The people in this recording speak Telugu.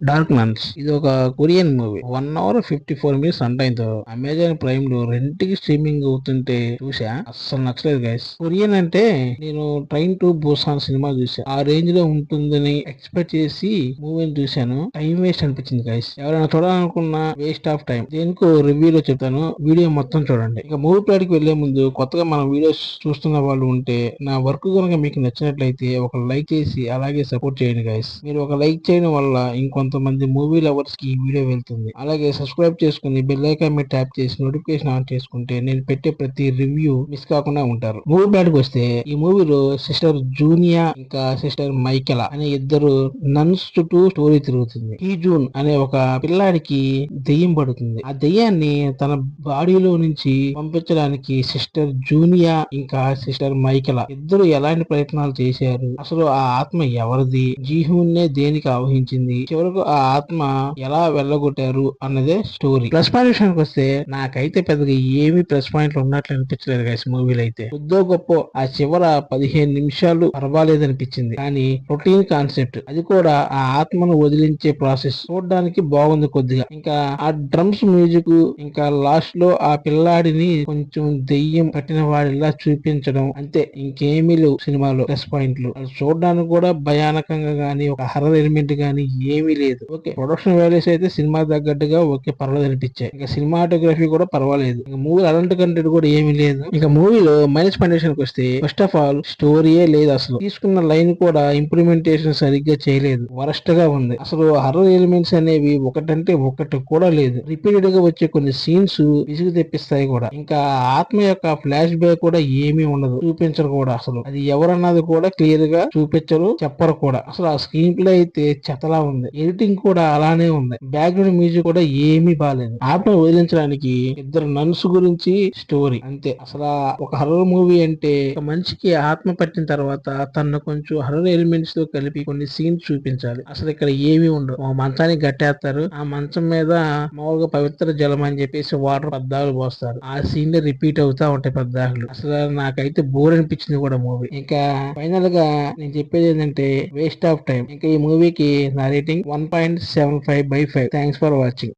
డార్క్ నన్స్ ఇది ఒక Korean movie one hour fifty four minutes run టైంతో Amazon ప్రైమ్లో రెండుకి స్ట్రీమింగ్ అవుతుంటే చూసా అస్సలు నచ్చలేదు గైస్ కొరియన్ అంటే నేను ట్రైన్ టు బూసాన్ సినిమా చూసా ఆ రేంజ్లో ఉంటుందని ఎక్స్పెక్ట్ చేసి మూవీని చూశాను. టైం వేస్ట్ అనిపించింది గైస్ ఎవరైనా చూడాలనుకున్న వేస్ట్ ఆఫ్ టైం దేనికో రివ్యూలో చెప్తాను. వీడియో మొత్తం చూడండి. ఇక మూవీ ప్లాట్కి వెళ్ళే ముందు కొత్తగా మన వీడియోస్ చూస్తున్న వాళ్ళు ఉంటే నా వర్క్ కనుక మీకు నచ్చినట్లయితే ఒక లైక్ చేసి అలాగే సపోర్ట్ చేయండి గైస్ మీరు ఒక లైక్ చేయడం వల్ల ఇంకొంత కొంతమంది మూవీ లవర్స్కి ఈ వీడియో వెళ్తుంది. అలాగే సబ్స్క్రైబ్ చేసుకుని బెల్ ఐకాన్ మీద ట్యాప్ చేసి నోటిఫికేషన్ ఆన్ చేసుకుంటే నేను పెట్టే ప్రతి రివ్యూ మిస్ కాకుండా ఉంటారు. మూవీ ప్లాట్ వస్తే ఈ మూవీలో సిస్టర్ జూనియా ఇంకా సిస్టర్ మైకెలా అనే ఇద్దరు నన్స్ చుట్టూ స్టోరీ తిరుగుతుంది. ఈ జూన్ అనే ఒక పిల్లాడికి దెయ్యం పడుతుంది. ఆ దెయ్యాన్ని తన బాడీలో నుంచి పంపించడానికి సిస్టర్ జూనియా ఇంకా సిస్టర్ మైకెలా ఇద్దరు ఎలాంటి ప్రయత్నాలు చేశారు? అసలు ఆ ఆత్మ ఎవరిది? జీహున్నే దేనికి ఆవహించింది? చివరకు ఆ ఆత్మ ఎలా వెళ్ళగొట్టారు అన్నదే స్టోరీ ప్లస్ పాయింట్ విషయానికి వస్తే నాకైతే పెద్దగా ఏమి ప్లస్ పాయింట్లు ఉన్నట్లు అనిపించలేదు గైస్ మూవీలో అయితే. కొద్దో గొప్ప ఆ చివర పదిహేను నిమిషాలు పర్వాలేదు అనిపించింది కానీ రొటీన్ కాన్సెప్ట్ అది కూడా ఆ ఆత్మను వదిలించే ప్రాసెస్ చూడడానికి బాగుంది కొద్దిగా. ఇంకా ఆ డ్రమ్స్ మ్యూజిక్ ఇంకా లాస్ట్లో ఆ పిల్లాడిని కొంచెం దెయ్యం పట్టిన వాడిలా చూపించడం. అంతే ఇంకేమీ లేవు సినిమాలో ప్లస్ పాయింట్లు చూడడానికి కూడా భయానకంగా గానీ ఒక హర్రర్ ఎలిమెంట్ గానీ ఏమీ లేదు. ఓకే. ప్రొడక్షన్ వాల్యూస్ అయితే సినిమా తగ్గట్టుగా ఓకే పర్వాలేదు అనిపించాయి. ఇంకా సినిమాటోగ్రఫీ కూడా పర్వాలేదు. ఇంకా మూవీ అలాంటి కంటెంట్ కూడా ఏమీ లేదు. ఇంకా మూవీలో మైనస్ కండిషన్కి వస్తే ఫస్ట్ ఆఫ్ ఆల్ స్టోరీయే లేదు అసలు. తీసుకున్న లైన్ కూడా ఇంప్లిమెంటేషన్ సరిగ్గా చేయలేదు. వరస్ట్గా ఉంది. అసలు హర్రర్ ఎలిమెంట్స్ అనేవి ఒకటంటే ఒకటి కూడా లేదు. రిపీటెడ్గా వచ్చే కొన్ని సీన్స్ విసుగు తెప్పిస్తాయి కూడా. ఇంకా ఆత్మ యొక్క ఫ్లాష్ బ్యాక్ కూడా ఏమీ ఉండదు. చూపించరు కూడా అసలు. అది ఎవరన్నది కూడా క్లియర్గా చూపించరు చెప్పరు కూడా. అసలు ఆ స్క్రీన్ ప్లే అయితే చెతలా ఉంది. ఎడిటింగ్ కూడా అలానే ఉంది. బ్యాక్గ్రౌండ్ మ్యూజిక్ కూడా ఏమీ బాగాలేదు ఆత్మ వదిలించడానికి ఇద్దరు నన్స్ గురించి స్టోరీ అంతే. అసలు ఒక హర్రర్ మూవీ అంటే ఒక మనిషికి ఆత్మ పట్టిన తర్వాత తను కొంచెం హర్రర్ ఎలిమెంట్స్తో కలిపి కొన్ని సీన్స్ చూపించాలి. అసలు ఇక్కడ ఏమీ ఉండవు ఒక మంచానికి గట్టేస్తారు. ఆ మంచం మీద మామూలుగా పవిత్ర జలం అని చెప్పేసి వాటర్ పద్దాలు పోస్తారు. ఆ సీన్ రిపీట్ అవుతా ఉంటాయి పద్దాకులు అసలు నాకైతే బోర్ అనిపించింది కూడా మూవీ ఇంకా ఫైనల్గా నేను చెప్పేది ఏంటంటే వేస్ట్ ఆఫ్ టైం ఇంకా ఈ మూవీకి నా rating one 9.75 by 5. Thanks for watching.